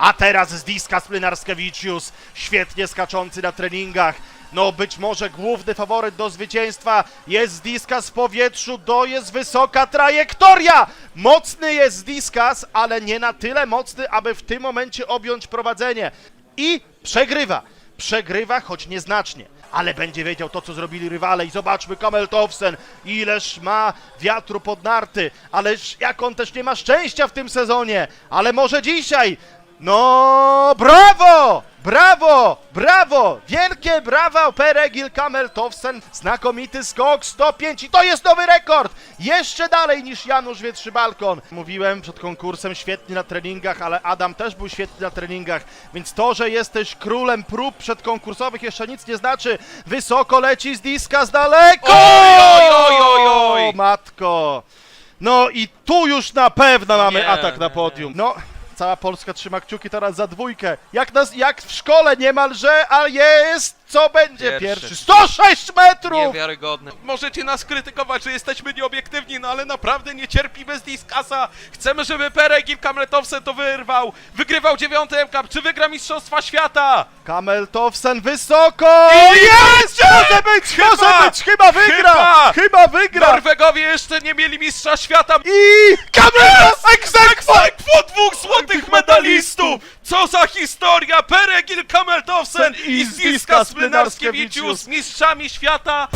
A teraz Zdiskas Plynarskewicius, świetnie skaczący na treningach. No być może główny faworyt do zwycięstwa jest Zdiskas w powietrzu, to jest wysoka trajektoria! Mocny jest Zdiskas, ale nie na tyle mocny, aby w tym momencie objąć prowadzenie. I przegrywa. Przegrywa, choć nieznacznie. Ale będzie wiedział to, co zrobili rywale. I zobaczmy Kamel Towsen, ileż ma wiatru pod narty. Ależ jak on też nie ma szczęścia w tym sezonie. Ale może dzisiaj. No, brawo! Brawo! Brawo! Wielkie brawa Peregil Kamel Towsen. Znakomity skok 105 i to jest nowy rekord! Jeszcze dalej niż Janusz Wietrzybalkon. Mówiłem przed konkursem świetnie na treningach, ale Adam też był świetny na treningach, więc to, że jesteś królem prób przedkonkursowych jeszcze nic nie znaczy. Wysoko leci z diska z daleko! Oj, oj, oj, oj, oj. Matko! No i tu już na pewno mamy nie, atak na podium. No, cała Polska trzyma kciuki teraz za dwójkę. Jak, nas, jak w szkole niemalże, a jest! Co będzie Pierwszy. pierwszy? 106 metrów! Niewiarygodne. Możecie nas krytykować, że jesteśmy nieobiektywni, no ale naprawdę nie cierpi bez Diskasa. Chcemy, żeby Peregil Kamletowsen to wyrwał. Wygrywał dziewiąty MK. Czy wygra Mistrzostwa Świata? Kamel Towsen wysoko! I jest! Może być, Chyba! może być, chyba wygra! Chyba! Chyba wygra! Norwegowie jeszcze nie mieli mistrza świata. I Kamel! Egzekwo złotych Co za historia! Peregil Kameltowsen i Zdiskas Plynarskiewicz Plynarskiewicz mistrzami świata!